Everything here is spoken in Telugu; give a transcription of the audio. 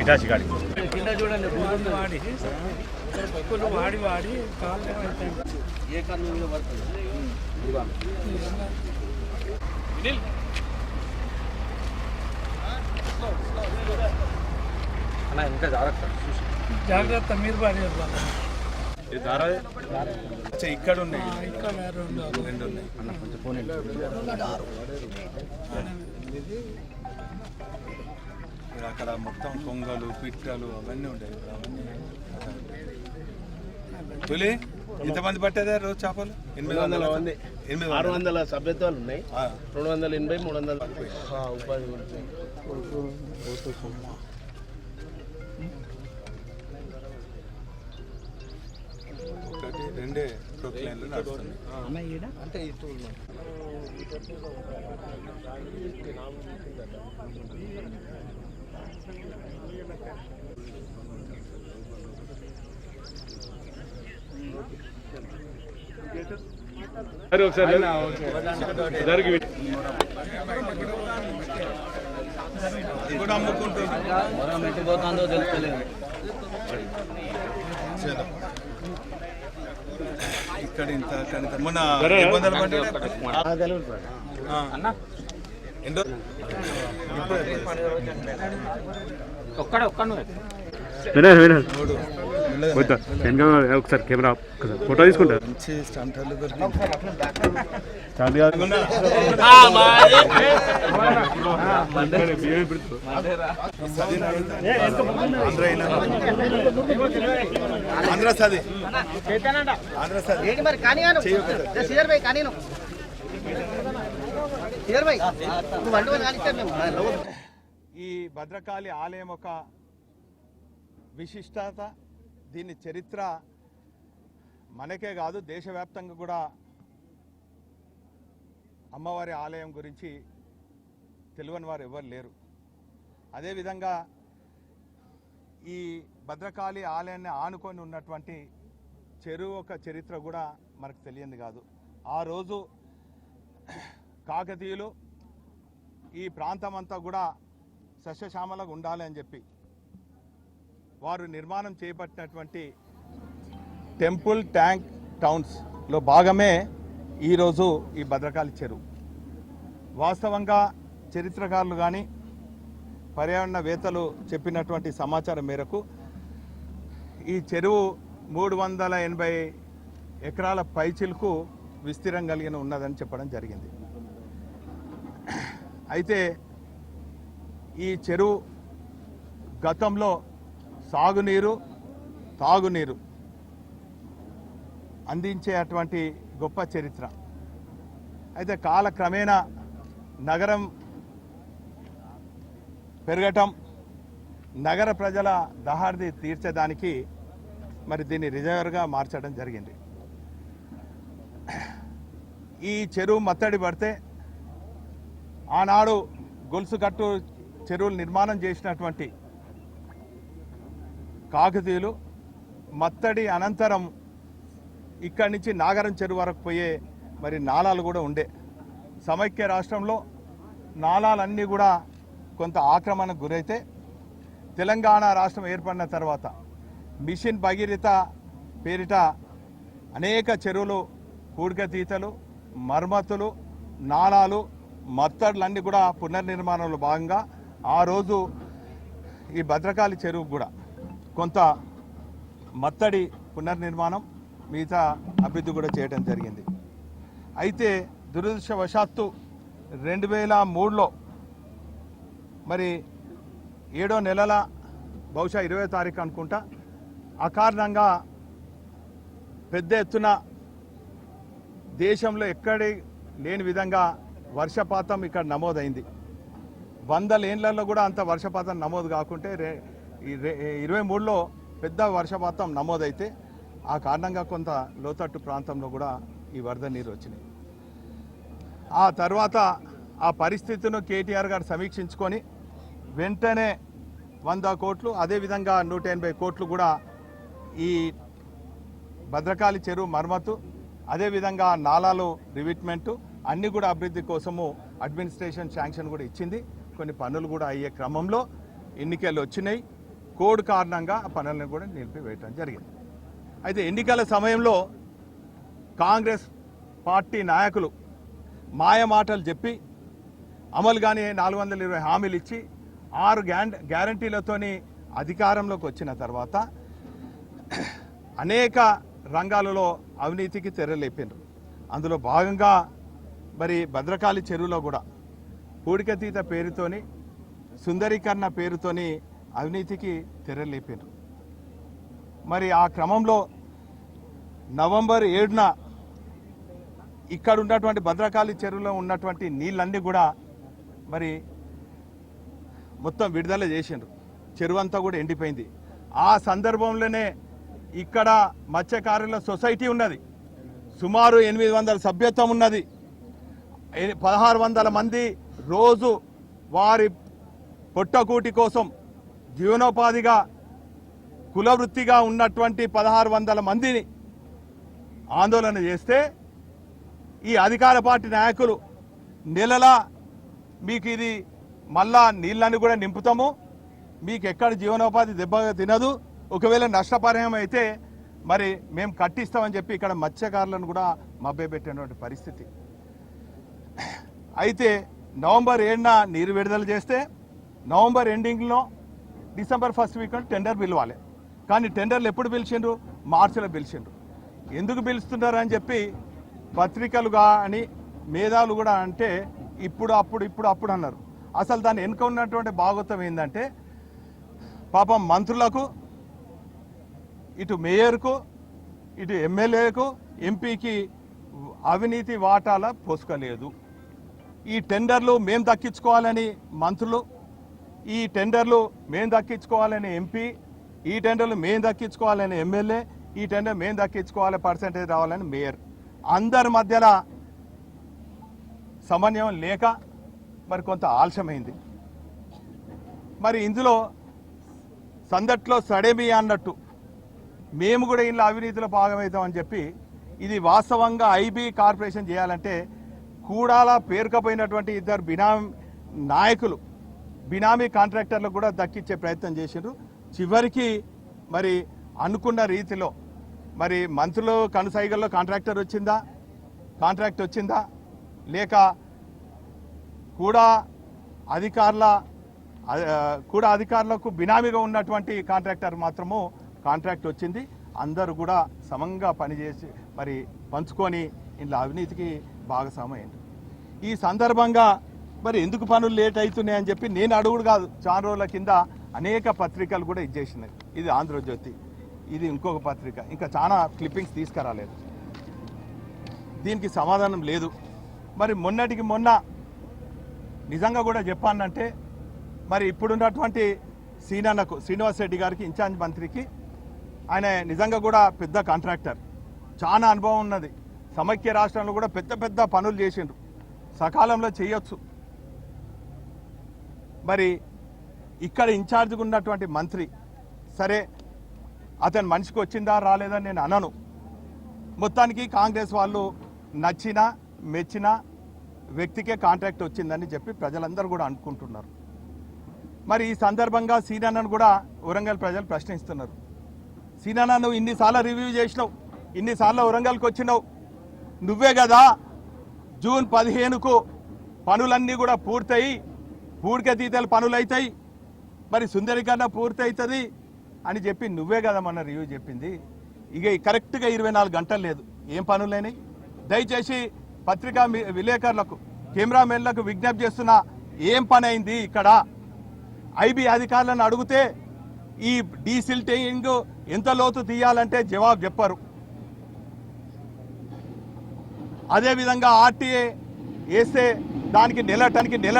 ఇటాచి గాడి వాడి వాడి పప్పులు వాడి వాడి కాళ్ళు ఏమైతే ఏ కన్ను మీద పడుతుంది అన్న ఇంకా జాగ్రత్త జాగ్రత్త మీరు పడేది వాళ్ళ అచ్చా, ఇక్కడ ఉన్నాయి ఇక్కడ రెండు రెండు ఉన్నాయి. అన్న కొంచెం ఫోన్ ఇక్కడ అక్కడ మొత్తం కొంగలు పిట్టలు అవన్నీ ఉంటాయి. తొలి ఎంతమంది పట్టేదా రోజు చేపలు? ఎనిమిది వందల మంది. ఎనిమిది ఆరు వందల సభ్యత్వాలు ఉన్నాయి. రెండు వందల ఎనభై మూడు వందల ఉపాధి ప్రొక్లైన్లు నడుస్తున్నాయి అంటే ఇటు ఇది కూడా అమ్ముకుంటుంది మనం ఎటు పోతుందో తెలుస్తలేదు చేద్దాం. ఇక్కడ ఇంత. మొన్న వందలు పడ్డాయి? ఒక్కడ ఒక్కడ మూడు. వద్దా. వెనక ఒకసారి కెమెరా ఒక్కసారి ఫోటో తీసుకుంటా. మంచి స్టంటర్లు దొరికింది. స్టార్ట్ కాదు ఆంధ్ర అయినా? ఆంధ్ర సది. ఆంధ్ర సది. ఏంటి మరి కానియాను సిఆర్ భాయ్ కానీను. సిఆర్ భాయ్ నువ్వు వంట కానిస్తే మేము ఈ భద్రకాళి ఆలయం ఒక విశిష్టత దీని చరిత్ర మనకే కాదు దేశవ్యాప్తంగా కూడా అమ్మవారి ఆలయం గురించి తెలియని వారు ఎవరు లేరు. అదేవిధంగా ఈ భద్రకాళి ఆలయాన్ని ఆనుకొని ఉన్నటువంటి చెరువు ఒక చరిత్ర కూడా మనకు తెలియంది కాదు. ఆ రోజు కాకతీయులు ఈ ప్రాంతం అంతా కూడా సస్యశ్యామలకు ఉండాలి అని చెప్పి వారు నిర్మాణం చేపట్టినటువంటి టెంపుల్ ట్యాంక్ టౌన్స్లో భాగమే ఈరోజు ఈ భద్రకాళి చెరువు. వాస్తవంగా చరిత్రకారులు కానీ పర్యావరణవేత్తలు చెప్పినటువంటి సమాచారం మేరకు ఈ చెరువు మూడు వందల ఎనభై ఎకరాల పైచిలకు విస్తీర్ణం కలిగిన ఉన్నదని చెప్పడం జరిగింది. అయితే ఈ చెరువు గతంలో సాగునీరు తాగునీరు అందించే అటువంటి గొప్ప చరిత్ర. అయితే కాలక్రమేణా నగరం పెరగటం నగర ప్రజల దహార్ది తీర్చడానికి మరి దీన్ని రిజర్వర్గా మార్చడం జరిగింది. ఈ చెరువు మత్తడి పడితే ఆనాడు గొలుసుకట్టు చెరువులు నిర్మాణం చేసినటువంటి కాకతీయులు మత్తడి అనంతరం ఇక్కడి నుంచి నాగరం చెరువు వరకు పోయే మరి నాళాలు కూడా ఉండే. సమైక్య రాష్ట్రంలో నాళాలన్నీ కూడా కొంత ఆక్రమణకు గురైతే తెలంగాణ రాష్ట్రం ఏర్పడిన తర్వాత మిషన్ భగీరథ పేరిట అనేక చెరువులు కూడికతీతలు మర్మతులు నాళాలు మత్తడులన్నీ కూడా పునర్నిర్మాణంలో భాగంగా ఆ రోజు ఈ భద్రకాళి చెరువు కూడా కొంత మత్తడి పునర్నిర్మాణం మిగతా అభివృద్ధి కూడా చేయడం జరిగింది. అయితే దురదృష్టవశాత్తు రెండు వేల మూడులో మరి ఏడో నెలల బహుశా ఇరవై తారీఖు అనుకుంటా అకారణంగా పెద్ద ఎత్తున దేశంలో ఎక్కడి లేని విధంగా వర్షపాతం ఇక్కడ నమోదైంది. వందల కూడా అంత వర్షపాతం నమోదు కాకుంటే రే- ఇరవై మూడులో పెద్ద వర్షపాతం నమోదైతే ఆ కారణంగా కొంత లోతట్టు ప్రాంతంలో కూడా ఈ వరద నీరు వచ్చినాయి. ఆ తర్వాత ఆ పరిస్థితిను కేటీఆర్ గారు సమీక్షించుకొని వెంటనే వంద కోట్లు అదేవిధంగా నూట ఎనభై కోట్లు కూడా ఈ భద్రకాళి చెరువు మరమ్మతు అదేవిధంగా నాలాలు రివిట్మెంటు అన్నీ కూడా అభివృద్ధి కోసము అడ్మినిస్ట్రేషన్ శాంక్షన్ కూడా ఇచ్చింది. కొన్ని పనులు కూడా అయ్యే క్రమంలో ఎన్నికలు వచ్చినాయి. కోడ్ కారణంగా ఆ పనులను కూడా నిలిపివేయటం జరిగింది. అయితే ఎన్నికల సమయంలో కాంగ్రెస్ పార్టీ నాయకులు మాయ మాటలు చెప్పి అమలు కానీ నాలుగు వందల ఇరవై హామీలు ఇచ్చి ఆరు గ్యాన్ గ్యారంటీలతోని అధికారంలోకి వచ్చిన తర్వాత అనేక రంగాలలో అవినీతికి తెరలేపారు అందులో భాగంగా మరి భద్రకాళి చెరువులో కూడా పూడికతీత పేరుతోని సుందరీకరణ పేరుతోని అవినీతికి తెరలేపారు. మరి ఆ క్రమంలో నవంబర్ ఏడున ఇక్కడ ఉన్నటువంటి భద్రకాళి చెరువులో ఉన్నటువంటి నీళ్ళన్నీ కూడా మరి మొత్తం విడుదల చేసిండ్రు. చెరువు అంతా కూడా ఎండిపోయింది. ఆ సందర్భంలోనే ఇక్కడ మత్స్యకారుల సొసైటీ ఉన్నది. సుమారు ఎనిమిది వందల సభ్యత్వం ఉన్నది. పదహారు వందల మంది రోజు వారి పొట్టకూటి కోసం జీవనోపాధిగా కులవృత్తిగా ఉన్నటువంటి పదహారు వందల మందిని ఆందోళన చేస్తే ఈ అధికార పార్టీ నాయకులు నెలలా మీకు ఇది మళ్ళా నీళ్ళని కూడా నింపుతాము. మీకు ఎక్కడ జీవనోపాధి దెబ్బ తినదు. ఒకవేళ నష్టపరిహారం అయితే మరి మేము కట్టిస్తామని చెప్పి ఇక్కడ మత్స్యకారులను కూడా మభ్యపెట్టినటువంటి పరిస్థితి. అయితే నవంబర్ ఏడున నీరు విడుదల చేస్తే నవంబర్ ఎండింగ్లో డిసెంబర్ ఫస్ట్ వీక్ టెండర్ పిలవాలి. కానీ టెండర్లు ఎప్పుడు పిలిచిండ్రు? మార్చిలో పిలిచిండ్రు. ఎందుకు పిలుస్తున్నారు అని చెప్పి పత్రికలు కానీ మేధావులు కూడా అంటే ఇప్పుడు అప్పుడు ఇప్పుడు అప్పుడు అన్నారు. అసలు దాని వెనుక ఉన్నటువంటి భాగోత్వం ఏంటంటే పాపం మంత్రులకు ఇటు మేయర్కు ఇటు ఎమ్మెల్యేకు ఎంపీకి అవినీతి వాటాల పోసుకోలేదు ఈ టెండర్లు మేము దక్కించుకోవాలని మంత్రులు ఈ టెండర్లు మేము దక్కించుకోవాలని ఎంపీ ఈ టెండర్లు మేము దక్కించుకోవాలని ఎమ్మెల్యే ఈ టెండర్ మేము దక్కించుకోవాలి పర్సంటేజ్ రావాలని మేయర్. అందరి మధ్యలో సమన్వయం లేక మరి కొంత ఆలస్యమైంది. మరి ఇందులో సందట్లో సడేమి అన్నట్టు మేము కూడా ఇందులో అవినీతిలో భాగమవుతామని చెప్పి ఇది వాస్తవంగా ఐబీ కార్పొరేషన్ చేయాలంటే కూడాలా పేరుకపోయినటువంటి ఇద్దరు బినామీ నాయకులు బినామీ కాంట్రాక్టర్లకు కూడా దక్కించే ప్రయత్నం చేసిండ్రు. చివరికి మరి అనుకున్న రీతిలో మరి మంత్రులు కనుసైగల్లో కాంట్రాక్టర్ వచ్చిందా? కాంట్రాక్ట్ వచ్చిందా? లేక కూడా అధికారుల కూడా అధికారులకు బినామీగా ఉన్నటువంటి కాంట్రాక్టర్ మాత్రము కాంట్రాక్ట్ వచ్చింది. అందరూ కూడా సమంగా పనిచేసి మరి పంచుకొని ఇంట్లో అవినీతికి భాగస్వామైంది ఈ సందర్భంగా మరి ఎందుకు పనులు లేట్ అవుతున్నాయి అని చెప్పి నేను అడుగుడు కాదు. చాలా రోజుల కింద అనేక పత్రికలు కూడా ఇచ్చేసినాయి ఇది ఆంధ్రజ్యోతి. ఇది ఇంకొక పత్రిక. ఇంకా చాలా క్లిప్పింగ్స్ తీసుకురాలేదు. దీనికి సమాధానం లేదు. మరి మొన్నటికి మొన్న నిజంగా కూడా చెప్పానంటే మరి ఇప్పుడున్నటువంటి సీనన్నకు శ్రీనివాస్ రెడ్డి గారికి ఇన్ఛార్జ్ మంత్రికి ఆయన నిజంగా కూడా పెద్ద కాంట్రాక్టర్ చాలా అనుభవం ఉన్నది. సమైక్య రాష్ట్రంలో కూడా పెద్ద పెద్ద పనులు చేసిండ్రు. సకాలంలో చేయొచ్చు. మరి ఇక్కడ ఇన్ఛార్జ్గా ఉన్నటువంటి మంత్రి సరే అతను మనిషికి వచ్చిందా రాలేదా నేను అనను. మొత్తానికి కాంగ్రెస్ వాళ్ళు నచ్చిన మెచ్చిన వ్యక్తికే కాంట్రాక్ట్ వచ్చిందని చెప్పి ప్రజలందరూ కూడా అనుకుంటున్నారు. మరి ఈ సందర్భంగా సీనన్నను కూడా వరంగల్ ప్రజలు ప్రశ్నిస్తున్నారు. సీనన్న నువ్వు ఇన్నిసార్లు రివ్యూ చేసినావు ఇన్నిసార్లు వరంగల్కి వచ్చినావు నువ్వే కదా జూన్ పదిహేనుకు పనులన్నీ కూడా పూర్తయి పూడికతీతలు పనులు అవుతాయి మరి సుందరీకరణ పూర్తవుతుంది అని చెప్పి నువ్వే కదా మన రివ్యూ చెప్పింది. ఇక కరెక్ట్గా ఇరవై నాలుగు గంటలు లేదు. ఏం పనులు లేని. దయచేసి పత్రికా విలేకరులకు కెమెరామెన్లకు విజ్ఞప్తి చేస్తున్న ఏం పని అయింది ఇక్కడ? ఐబీ అధికారులను అడిగితే ఈ డీసిల్టింగ్ ఎంత లోతు తీయాలంటే జవాబు చెప్పరు. అదేవిధంగా ఆర్టీఏ వేస్తే దానికి నెల టన్కి నెల